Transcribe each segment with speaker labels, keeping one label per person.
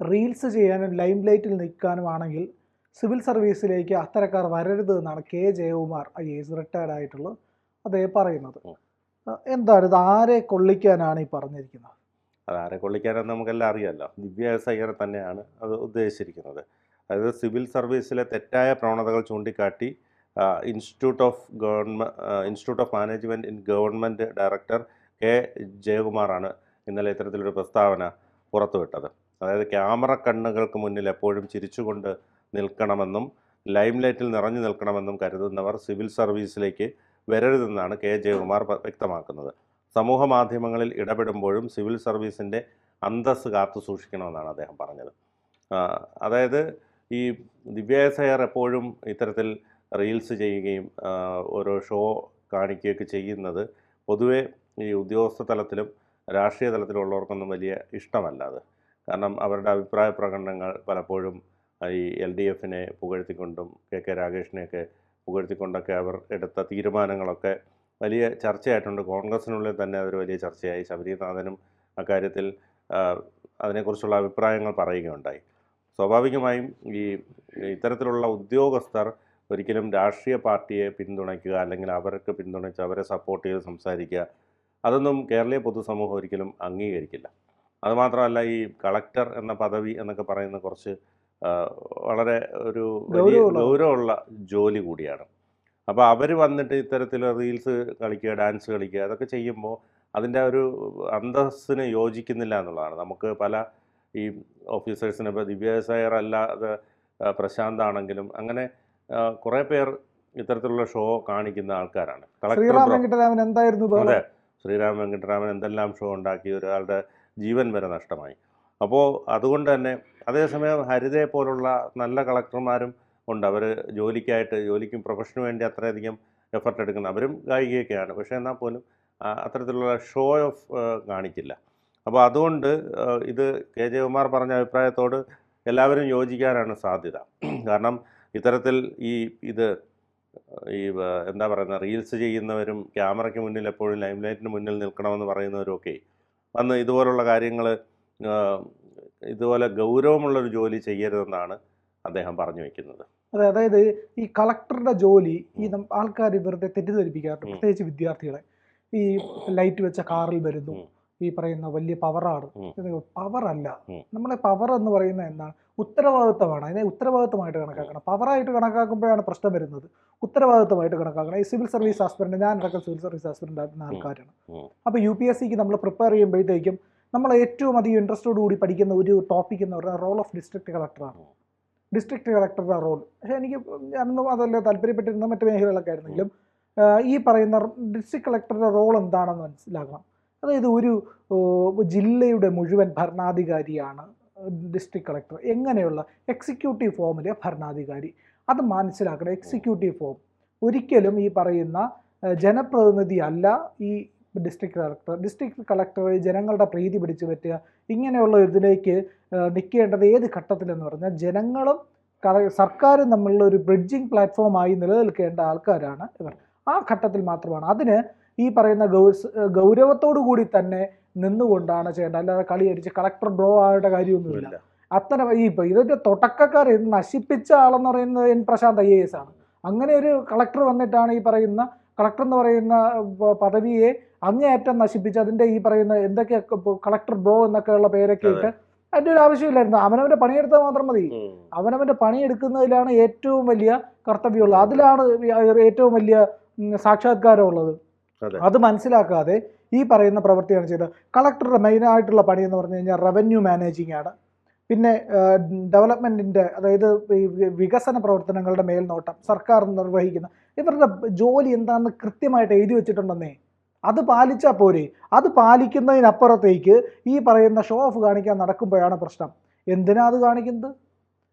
Speaker 1: Reels ചെയ്യാനും lime ലൈറ്റിൽ നിൽക്കാനുമാണെങ്കിൽ civil സർവീസിലേക്ക് അത്തരക്കാർ വരരുത് എന്നാണ് K Jayakumar I S retired ആയിട്ടുള്ള അദ്ദേഹം പറയുന്നത്. എന്താണ് ഇത്? ആരെ കൊള്ളിക്കാനാണ് ഈ പറഞ്ഞിരിക്കുന്നത്?
Speaker 2: അത് ആരെ കൊള്ളിക്കാനെന്ന് നമുക്കെല്ലാം അറിയാമല്ലോ ദിവ്യ എസ് തന്നെയാണ് അത് ഉദ്ദേശിച്ചിരിക്കുന്നത്. അതായത് സിവിൽ സർവീസിലെ തെറ്റായ പ്രവണതകൾ ചൂണ്ടിക്കാട്ടി institute of government institute of management in government director K ജയകുമാറാണ് ഇന്നലെ ഇത്തരത്തിലൊരു പ്രസ്താവന പുറത്തുവിട്ടത്. അതായത് ക്യാമറ കണ്ണുകൾക്ക് മുന്നിൽ എപ്പോഴും ചിരിച്ചുകൊണ്ട് നിൽക്കണമെന്നും ലൈം ലൈറ്റിൽ നിറഞ്ഞു നിൽക്കണമെന്നും കരുതുന്നവർ സിവിൽ സർവീസിലേക്ക് വരരുതെന്നാണ് കെ. ജയകുമാർ വ്യക്തമാക്കുന്നത്. സമൂഹ മാധ്യമങ്ങളിൽ ഇടപെടുമ്പോഴും സിവിൽ സർവീസിന്റെ അന്തസ് കാത്തു സൂക്ഷിക്കണമെന്നാണ് അദ്ദേഹം പറഞ്ഞത്. അതായത് ഈ ദിവ്യാസയർ എപ്പോഴും ഇത്തരത്തിൽ റീൽസ് ചെയ്യുകയും ഓരോ ഷോ കാണിക്കുകയൊക്കെ ചെയ്യുന്നത് പൊതുവേ ഈ ഉദ്യോഗസ്ഥ തലത്തിലും രാഷ്ട്രീയ തലത്തിലുള്ളവർക്കൊന്നും വലിയ ഇഷ്ടമല്ല അത്. കാരണം അവരുടെ അഭിപ്രായ പ്രകടനങ്ങൾ പലപ്പോഴും ഈ എൽ ഡി എഫിനെ പുകഴ്ത്തിക്കൊണ്ടും കെ കെ രാഗേഷിനെയൊക്കെ പുകഴ്ത്തിക്കൊണ്ടൊക്കെ അവർ എടുത്ത തീരുമാനങ്ങളൊക്കെ വലിയ ചർച്ചയായിട്ടുണ്ട്. കോൺഗ്രസിനുള്ളിൽ തന്നെ അതൊരു വലിയ ചർച്ചയായി. ശബരിനാഥനും അക്കാര്യത്തിൽ അതിനെക്കുറിച്ചുള്ള അഭിപ്രായങ്ങൾ പറയുകയുണ്ടായി. സ്വാഭാവികമായും ഈ ഇത്തരത്തിലുള്ള ഉദ്യോഗസ്ഥർ ഒരിക്കലും രാഷ്ട്രീയ പാർട്ടിയെ പിന്തുണയ്ക്കുക അല്ലെങ്കിൽ അവർക്ക് പിന്തുണച്ച് അവരെ സപ്പോർട്ട് ചെയ്ത് സംസാരിക്കുക അതൊന്നും കേരളീയ പൊതുസമൂഹം ഒരിക്കലും അംഗീകരിക്കില്ല. അതുമാത്രമല്ല ഈ കളക്ടർ എന്ന പദവി എന്നൊക്കെ പറയുന്ന കുറച്ച് വളരെ ഒരു വലിയ
Speaker 1: ഗൗരവമുള്ള-
Speaker 2: ജോലി കൂടിയാണ്. അപ്പോൾ അവർ വന്നിട്ട് ഇത്തരത്തിൽ റീൽസ് കളിക്കുക ഡാൻസ് കളിക്കുക അതൊക്കെ ചെയ്യുമ്പോൾ അതിന്റെ ഒരു അന്തസ്സിന് യോജിക്കുന്നില്ല എന്നുള്ളതാണ്. നമുക്ക് പല ഈ ഓഫീസേഴ്സിനെ ഇപ്പോൾ ദിവ്യസായർ അല്ലാതെ പ്രശാന്താണെങ്കിലും പ്രശാന്ത് ആണെങ്കിലും അങ്ങനെ കുറേ പേർ ഇത്തരത്തിലുള്ള ഷോ കാണിക്കുന്ന ആൾക്കാരാണ്.
Speaker 1: ശ്രീറാം വെങ്കിട്ടരാമൻ എന്തായിരുന്നു
Speaker 2: അതെ ശ്രീറാം വെങ്കട്ടരാമൻ എന്തെല്ലാം ഷോ ഉണ്ടാക്കി ഒരാളുടെ ജീവൻ വരെ നഷ്ടമായി. അപ്പോൾ അതുകൊണ്ട് തന്നെ അതേസമയം ഹരിതയെ പോലുള്ള നല്ല കളക്ടർമാരും ഉണ്ട്. അവർ ജോലിക്കായിട്ട് ജോലിക്കും പ്രൊഫഷന് വേണ്ടി അത്രയധികം എഫർട്ട് എടുക്കുന്നത് അവരും ഗായികയൊക്കെയാണ്. പക്ഷേ എന്നാൽ പോലും അത്തരത്തിലുള്ള ഷോ ഓഫ് കാണിക്കില്ല. അപ്പോൾ അതുകൊണ്ട് ഇത് കെ. ജയകുമാർ പറഞ്ഞ അഭിപ്രായത്തോട് എല്ലാവരും യോജിക്കാനാണ് സാധ്യത. കാരണം ഇത്തരത്തിൽ ഈ ഇത് ഈ എന്താ പറയുന്നത് റീൽസ് ചെയ്യുന്നവരും ക്യാമറയ്ക്ക് മുന്നിൽ എപ്പോഴും ലൈംലൈറ്റിന് മുന്നിൽ നിൽക്കണമെന്ന് പറയുന്നവരും ഒക്കെ വന്ന് ഇതുപോലുള്ള കാര്യങ്ങൾ ഇതുപോലെ ഗൗരവമുള്ളൊരു ജോലി ചെയ്യരുതെന്നാണ് അദ്ദേഹം പറഞ്ഞു വെക്കുന്നത്.
Speaker 1: അതെ അതായത് ഈ കളക്ടറുടെ ജോലി ഈ ആൾക്കാർ വെറുതെ തെറ്റിദ്ധരിപ്പിക്കാറുണ്ട്. പ്രത്യേകിച്ച് വിദ്യാർത്ഥികളെ. ഈ ലൈറ്റ് വെച്ച കാറിൽ വരുന്നു. ഈ പറയുന്ന വലിയ പവറാണ്.
Speaker 2: പവറല്ല.
Speaker 1: പവർ അല്ല നമ്മളെ പവർ എന്ന് പറയുന്ന എന്താണ്? ഉത്തരവാദിത്തമാണ് അതിനെ ഉത്തരവാദിത്തമായിട്ട് കണക്കാക്കണം. പവറായിട്ട് കണക്കാക്കുമ്പോഴാണ് പ്രശ്നം വരുന്നത്. ഉത്തരവാദിത്തമായിട്ട് കണക്കാക്കണം. ഈ സിവിൽ സർവീസ് ആസ്പിറന്റ് ഞാൻ അടക്കം സിവിൽ സർവീസ് ആസ്പിറന്റ് ആയിരുന്ന ആൾക്കാരാണ്. അപ്പോൾ യു പി എസ് സിക്ക് നമ്മൾ പ്രിപ്പയർ ചെയ്യുമ്പോഴത്തേക്കും നമ്മൾ ഏറ്റവും അധികം ഇൻട്രസ്റ്റോട് കൂടി പഠിക്കുന്ന ഒരു ടോപ്പിക് എന്ന് പറഞ്ഞാൽ റോൾ ഓഫ് ഡിസ്ട്രിക്ട് കളക്ടറാണ്. ഡിസ്ട്രിക്ട് കളക്ടറുടെ റോൾ പക്ഷേ എനിക്ക് അന്നും അതല്ല താല്പര്യപ്പെട്ടിരുന്ന മറ്റു മേഖലകളൊക്കെ ആയിരുന്നെങ്കിലും ഈ പറയുന്ന ഡിസ്ട്രിക്ട് കളക്ടറുടെ റോൾ എന്താണെന്ന് മനസ്സിലാക്കണം. അതായത് ഒരു ജില്ലയുടെ മുഴുവൻ ഭരണാധികാരിയാണ് ഡിസ്ട്രിക്ട് കളക്ടർ എങ്ങനെയുള്ള എക്സിക്യൂട്ടീവ് ഫോമിലെ ഭരണാധികാരി? അത് മനസ്സിലാക്കണം. എക്സിക്യൂട്ടീവ് ഫോം ഒരിക്കലും ഈ പറയുന്ന ജനപ്രതിനിധി അല്ല ഈ ഡിസ്ട്രിക്ട് കളക്ടർ ഡിസ്ട്രിക്ട് കളക്ടർ ജനങ്ങളുടെ പ്രീതി പിടിച്ചു പറ്റുക. ഇങ്ങനെയുള്ള ഇതിലേക്ക് നിൽക്കേണ്ടത് ഏത് ഘട്ടത്തിലെന്ന് പറഞ്ഞാൽ ജനങ്ങളും സർക്കാരും തമ്മിലുള്ള ഒരു ബ്രിഡ്ജിങ് പ്ലാറ്റ്ഫോമായി നിലനിൽക്കേണ്ട ആൾക്കാരാണ് ഇവർ. ആ ഘട്ടത്തിൽ മാത്രമാണ്. അതിന് ഈ പറയുന്ന ഗൗരവത്തോടു കൂടി തന്നെ നിന്നുകൊണ്ടാണ് ചെയ്യേണ്ടത്. അല്ലാതെ കളി അടിച്ച് കളക്ടർ ബ്രോ ആയിട്ട് കാര്യമൊന്നുമില്ല. അത്തരം ഈ ഇപ്പൊ ഇതിന്റെ തുടക്കക്കാർ ഇത് നശിപ്പിച്ച ആളെന്ന് പറയുന്നത് N Prashant I A S ആണ്. അങ്ങനെ ഒരു കളക്ടർ വന്നിട്ടാണ് ഈ പറയുന്ന കളക്ടർ എന്ന് പറയുന്ന പദവിയെ അങ്ങേയറ്റം നശിപ്പിച്ച് അതിന്റെ ഈ പറയുന്ന എന്തൊക്കെ കളക്ടർ ബ്രോ എന്നൊക്കെയുള്ള പേരൊക്കെ ഇട്ട് അതിന്റെ ഒരു ആവശ്യമില്ലായിരുന്നു. അവനവന്റെ പണിയെടുത്താൽ മാത്രം മതി.
Speaker 2: അവനവന്റെ
Speaker 1: അവനവന്റെ പണിയെടുക്കുന്നതിലാണ് ഏറ്റവും വലിയ കർത്തവ്യമുള്ളത്. അതിലാണ് ഏറ്റവും വലിയ സാക്ഷാത്കാരം സാക്ഷാത്കാരമുള്ളത്.
Speaker 2: അതെ.
Speaker 1: മനസ്സിലാക്കാതെ ഈ പറയുന്ന പ്രവൃത്തിയാണ് ചെയ്തത്. കളക്ടറുടെ മെയിനായിട്ടുള്ള പണി എന്ന് പറഞ്ഞു കഴിഞ്ഞാൽ റവന്യൂ മാനേജിങ് ആണ്. പിന്നെ ഡെവലപ്മെന്റിന്റെ അതായത് വികസന പ്രവർത്തനങ്ങളുടെ മേൽനോട്ടം സർക്കാർ നിർവഹിക്കുന്ന ഇവരുടെ ജോലി എന്താണെന്ന് കൃത്യമായിട്ട് എഴുതി വെച്ചിട്ടുണ്ടെന്നേ. അത് പാലിച്ചാൽ പോരെ. അത് പാലിക്കുന്നതിനപ്പുറത്തേക്ക് ഈ പറയുന്ന ഷോ ഓഫ് കാണിക്കാൻ നടക്കുമ്പോഴാണ് പ്രശ്നം. എന്തിനാ അത് കാണിക്കുന്നത്?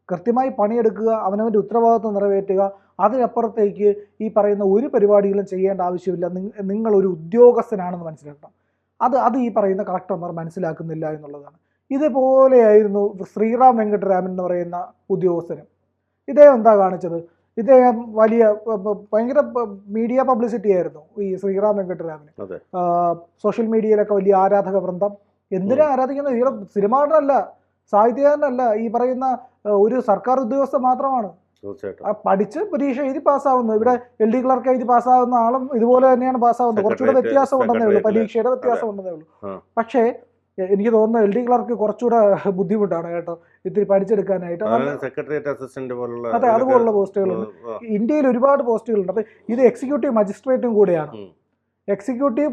Speaker 1: കൃത്യമായി പണിയെടുക്കുക അവനവന്റെ ഉത്തരവാദിത്വം നിറവേറ്റുക അതിനപ്പുറത്തേക്ക് ഈ പറയുന്ന ഒരു പരിപാടികളും ചെയ്യേണ്ട ആവശ്യമില്ല. നിങ്ങളൊരു നിങ്ങൾ ഒരു ഉദ്യോഗസ്ഥനാണെന്ന് മനസ്സിലാക്കണം. അത് അത് ഈ പറയുന്ന കളക്ടർമാർ മനസ്സിലാക്കുന്നില്ല എന്നുള്ളതാണ്. ഇതുപോലെയായിരുന്നു ശ്രീറാം വെങ്കട്ടരാമൻ എന്ന് പറയുന്ന ഉദ്യോഗസ്ഥനും. ഇദ്ദേഹം എന്താ കാണിച്ചത്? ഇദ്ദേഹം വലിയ ഭയങ്കര മീഡിയ പബ്ലിസിറ്റി ആയിരുന്നു ഈ ശ്രീറാം വെങ്കട്ടരാമന്. സോഷ്യൽ മീഡിയയിലൊക്കെ വലിയ ആരാധക വൃന്ദം എന്തിനാ ആരാധിക്കുന്നത്? ഇയാളെ സിനിമ നടനല്ല. സാഹിത്യകാരനല്ല ഈ പറയുന്ന ഒരു സർക്കാർ ഉദ്യോഗസ്ഥ മാത്രമാണ്.
Speaker 2: തീർച്ചയായിട്ടും.
Speaker 1: പഠിച്ച് പരീക്ഷ എഴുതി പാസ്സാവുന്നു. ഇവിടെ എൽ ഡി ക്ലർക്ക് എഴുതി പാസ്സാവുന്ന ആളും ഇതുപോലെ തന്നെയാണ് പാസ്സാവുന്നത്. കുറച്ചുകൂടെ വ്യത്യാസം ഉണ്ടെന്നേ ഉള്ളൂ. പരീക്ഷയുടെ വ്യത്യാസം ഉണ്ടെന്നേ ഉള്ളൂ. പക്ഷേ എനിക്ക് തോന്നുന്നു എൽ ഡി ക്ലർക്ക് കുറച്ചുകൂടെ ബുദ്ധിമുട്ടാണ് കേട്ടോ. ഇത്തിരി പഠിച്ചെടുക്കാനായിട്ട്.
Speaker 2: സെക്രട്ടേറിയറ്റ് അസിസ്റ്റന്റ് പോലുള്ള
Speaker 1: അതെ അതുപോലുള്ള പോസ്റ്റുകളുണ്ട്. ഇന്ത്യയിൽ ഒരുപാട് പോസ്റ്റുകളുണ്ട്. അപ്പൊ ഇത് എക്സിക്യൂട്ടീവ് മജിസ്ട്രേറ്റും കൂടിയാണ്. എക്സിക്യൂട്ടീവ്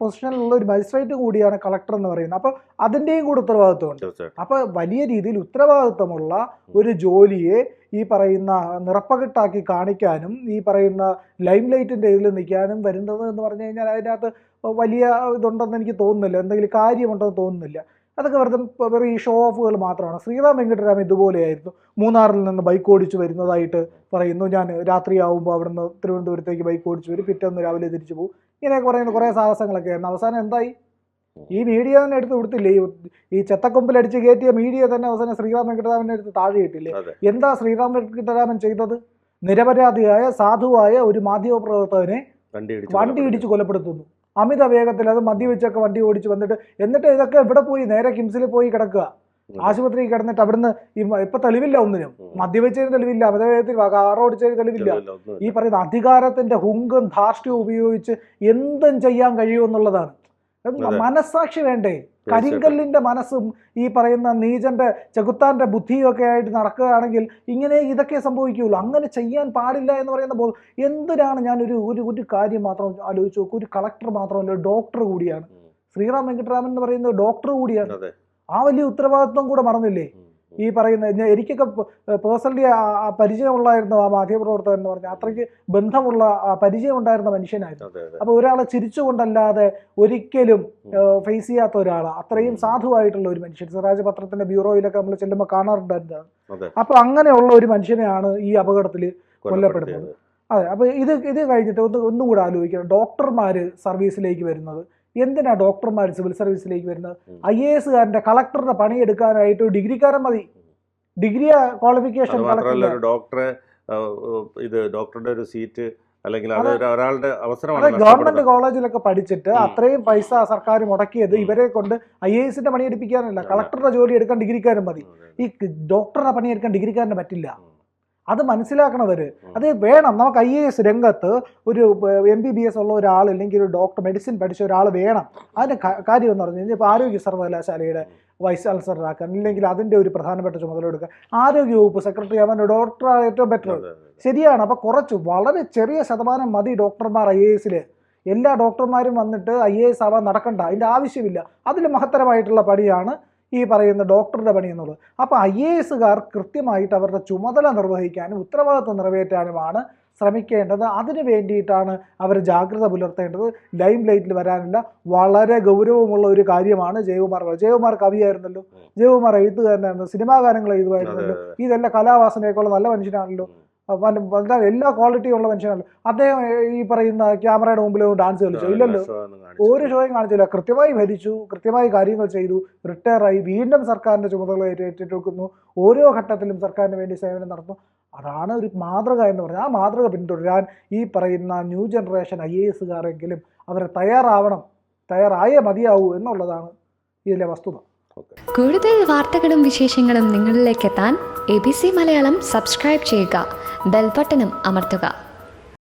Speaker 1: പൊസിഷനിലുള്ള ഒരു മജിസ്ട്രേറ്റ് കൂടിയാണ് കളക്ടർ എന്ന് പറയുന്നത്. അപ്പോൾ അതിന്റെയും കൂടെ ഉത്തരവാദിത്വമുണ്ട്. അപ്പോൾ വലിയ രീതിയിൽ ഉത്തരവാദിത്വമുള്ള ഒരു ജോലിയെ ഈ പറയുന്ന നിറപ്പകിട്ടാക്കി കാണിക്കാനും ഈ പറയുന്ന ലൈം ലൈറ്റിന്റെ ഇതിൽ നിൽക്കാനും വരുന്നത് എന്ന് പറഞ്ഞു കഴിഞ്ഞാൽ അതിനകത്ത് വലിയ ഇതുണ്ടെന്ന് എനിക്ക് തോന്നുന്നില്ല. എന്തെങ്കിലും കാര്യമുണ്ടെന്ന് തോന്നുന്നില്ല. അതൊക്കെ വെറുതെ വെറും ഈ ഷോ ഓഫുകൾ മാത്രമാണ്. ശ്രീറാം വെങ്കട്ടരാമൻ ഇതുപോലെയായിരുന്നു. മൂന്നാറിൽ നിന്ന് ബൈക്ക് ഓടിച്ച് വരുന്നതായിട്ട് പറയുന്നു. ഞാൻ രാത്രിയാവുമ്പോൾ അവിടുന്ന് തിരുവനന്തപുരത്തേക്ക് ബൈക്ക് ഓടിച്ച് വരും. പിറ്റേന്ന് രാവിലെ തിരിച്ചു പോകും. ഇങ്ങനെയൊക്കെ കുറേ കുറേ സാഹസങ്ങളൊക്കെ ആയിരുന്നു. അവസാനം എന്തായി? ഈ മീഡിയ തന്നെ എടുത്ത് കൊടുത്തില്ലേ ഈ അടിച്ച് കയറ്റിയ മീഡിയ തന്നെ അവസാനം ശ്രീറാം വെങ്കിട്ടരാമന്റെ എടുത്ത് താഴെ ഇട്ടില്ലേ? എന്താ ശ്രീറാം വെങ്കിട്ടരാമൻ ചെയ്തത്? നിരപരാധിയായ സാധുവായ ഒരു മാധ്യമപ്രവർത്തകനെ
Speaker 2: വണ്ടി ഇടിച്ച്
Speaker 1: വണ്ടി ഇടിച്ച് കൊലപ്പെടുത്തുന്നു. അമിത വേഗത്തിൽ അത് മദ്യവെച്ചൊക്കെ വണ്ടി ഓടിച്ച് വന്നിട്ട് എന്നിട്ട് ഇതൊക്കെ ഇവിടെ പോയി? നേരെ കിംസിൽ പോയി കിടക്കുക. ആശുപത്രിയിൽ കിടന്നിട്ട് അവിടുന്ന് ഇപ്പൊ തെളിവില്ല ഒന്നിനും. മദ്യപിച്ചതിന് തെളിവില്ല അമിത കാറോടിച്ചതിന് തെളിവില്ല. ഈ പറയുന്ന അധികാരത്തിന്റെ ഹുങ്കും ധാർഷ്ട്യവും ഉപയോഗിച്ച് എന്തും ചെയ്യാൻ കഴിയുമെന്നുള്ളതാണ്. മനസ്സാക്ഷി വേണ്ടേ? കരിങ്കല്ലിന്റെ മനസ്സും ഈ പറയുന്ന നീചന്റെ ചെകുത്താന്റെ ബുദ്ധിയും ഒക്കെ ആയിട്ട് നടക്കുകയാണെങ്കിൽ ഇങ്ങനെ ഇതൊക്കെ സംഭവിക്കുകയുള്ളൂ. അങ്ങനെ ചെയ്യാൻ പാടില്ല എന്ന് പറയുന്ന ബോധം എന്തിനാണ് ഞാൻ ഒരു ഒരു ഒരു കാര്യം മാത്രം ആലോചിച്ച് നോക്കും? ഒരു കളക്ടർ മാത്രമല്ല ഒരു ഡോക്ടർ കൂടിയാണ്. ശ്രീറാം വെങ്കട്ടരാമൻ എന്ന് പറയുന്നത് ഡോക്ടർ കൂടിയാണ്. ആ വലിയ ഉത്തരവാദിത്വം കൂടെ മറന്നില്ലേ? ഈ പറയുന്ന എനിക്കൊക്കെ പേഴ്സണലി പരിചയമുള്ളായിരുന്നു ആ മാധ്യമപ്രവർത്തകൻ എന്ന് പറഞ്ഞാൽ. അത്രയ്ക്ക് ബന്ധമുള്ള ആ, പരിചയം ഉണ്ടായിരുന്ന മനുഷ്യനായിരുന്നു അപ്പോൾ ഒരാളെ ചിരിച്ചുകൊണ്ടല്ലാതെ ഒരിക്കലും ഫേസ് ചെയ്യാത്ത ഒരാൾ അത്രയും. സാധുവായിട്ടുള്ള ഒരു മനുഷ്യൻ. സ്വരാജ് പത്രത്തിന്റെ ബ്യൂറോയിലൊക്കെ നമ്മൾ ചെല്ലുമ്പോൾ കാണാറുണ്ടായിരുന്നു
Speaker 2: അതെ.
Speaker 1: അപ്പൊ അങ്ങനെയുള്ള ഒരു മനുഷ്യനെയാണ് ഈ അപകടത്തിൽ
Speaker 2: കൊല്ലപ്പെടുന്നത്.
Speaker 1: അതെ. അപ്പൊ ഇത് ഇത് കഴിഞ്ഞിട്ട് ഒന്ന് ഒന്നും കൂടെ ആലോചിക്കണം. ഡോക്ടർമാര് സർവീസിലേക്ക് വരുന്നത്. എന്തിനാ ഡോക്ടർമാർ സിവിൽ സർവീസിലേക്ക് വരുന്നത്. ഐ എ എസുകാരന്റെ കളക്ടറുടെ പണിയെടുക്കാനായിട്ട് ഒരു ഡിഗ്രിക്കാരൻ മതി ഡിഗ്രി ക്വാളിഫിക്കേഷൻ
Speaker 2: ഡോക്ടറെ ഇത് ഡോക്ടറുടെ ഒരു സീറ്റ് അല്ലെങ്കിൽ അത് ഒരാളുടെ അവസരമാണ്
Speaker 1: ഗവൺമെന്റ്. കോളേജിലൊക്കെ പഠിച്ചിട്ട്. അത്രയും പൈസ സർക്കാർ മുടക്കിയത് ഇവരെ കൊണ്ട് ഐ എ എസിന്റെ പണിയെടുപ്പിക്കാനല്ല കളക്ടറുടെ ജോലി എടുക്കാൻ ഡിഗ്രിക്കാരൻ മതി ഈ ഡോക്ടറുടെ പണിയെടുക്കാൻ ഡിഗ്രിക്കാരന് പറ്റില്ല. അത്
Speaker 2: മനസ്സിലാക്കണവർ.
Speaker 1: അത് വേണം. നമുക്ക് ഐ എ എസ് രംഗത്ത് ഒരു എം ബി ബി എസ് ഉള്ള ഒരാൾ അല്ലെങ്കിൽ ഒരു ഡോക്ടർ മെഡിസിൻ പഠിച്ച ഒരാൾ വേണം. അതിന്റെ കാര്യം എന്ന് പറഞ്ഞു കഴിഞ്ഞാൽ ഇപ്പോൾ ആരോഗ്യ സർവകലാശാലയുടെ വൈസ് ചാൻസലറാക്കാൻ അല്ലെങ്കിൽ അതിന്റെ ഒരു പ്രധാനപ്പെട്ട ചുമതല എടുക്കുക ആരോഗ്യ വകുപ്പ് സെക്രട്ടറി ആവാൻ ഡോക്ടർ ഏറ്റവും ബെറ്റർ. ശരിയാണ്. അപ്പോൾ കുറച്ച് വളരെ ചെറിയ ശതമാനം മതി ഡോക്ടർമാർ ഐ എ എസിൽ എല്ലാ ഡോക്ടർമാരും വന്നിട്ട് ഐ എ എസ് ആവാൻ നടക്കണ്ട. അതിന്റെ ആവശ്യമില്ല. അതിൽ മഹത്തരമായിട്ടുള്ള പണിയാണ് ഈ പറയുന്ന ഡോക്ടറുടെ പണി എന്നുള്ളത്. അപ്പോൾ ഐ എ എസുകാർ കൃത്യമായിട്ട് അവരുടെ ചുമതല നിർവഹിക്കാനും ഉത്തരവാദിത്വം നിറവേറ്റാനുമാണ് ശ്രമിക്കേണ്ടത്. അതിനു വേണ്ടിയിട്ടാണ് അവർ ജാഗ്രത പുലർത്തേണ്ടത്. ലൈം ലൈറ്റിൽ വരാനില്ല. വളരെ ഗൗരവമുള്ള ഒരു കാര്യമാണ് ജയകുമാർ. ജയകുമാർ കവിയായിരുന്നല്ലോ. ജയകുമാർ എഴുത്തുകാരനായിരുന്നു. സിനിമാ ഗാനങ്ങൾ എഴുതുമായിരുന്നല്ലോ. ഇതെല്ലാം കലാവാസനയൊക്കെയുള്ള നല്ല മനുഷ്യനാണല്ലോ. എല്ലാ ക്വാളിറ്റിയും ഉള്ള മനുഷ്യനാണല്ലോ അദ്ദേഹം ഈ പറയുന്ന ക്യാമറയുടെ മുമ്പിൽ ഡാൻസ് കളിച്ചോ. ഇല്ലല്ലോ. ഒരു ഷോയും കാണിച്ചില്ല. കൃത്യമായി ഭരിച്ചു. കൃത്യമായി കാര്യങ്ങൾ ചെയ്തു. റിട്ടയറായി വീണ്ടും സർക്കാരിന്റെ ചുമതല ഏറ്റ- ഏറ്റെടുക്കുന്നു. ഓരോ ഘട്ടത്തിലും സർക്കാരിന് വേണ്ടി സേവനം നടത്തുന്നു അതാണ് ഒരു മാതൃക എന്ന് പറഞ്ഞാൽ ആ മാതൃക പിന്തുടരാൻ ഈ പറയുന്ന ന്യൂ ജനറേഷൻ ഐ എ എസുകാരെങ്കിലും അവർ തയ്യാറാവണം. തയ്യാറായേ മതിയാവൂ എന്നുള്ളതാണ് ഇതിലെ വസ്തുത.
Speaker 3: കൂടുതൽ വാർത്തകളും വിശേഷങ്ങളും നിങ്ങളിലേക്ക് എത്താൻ A B C Malayalam subscribe ചെയ്യുക. ബെൽബട്ടനും അമർത്തുക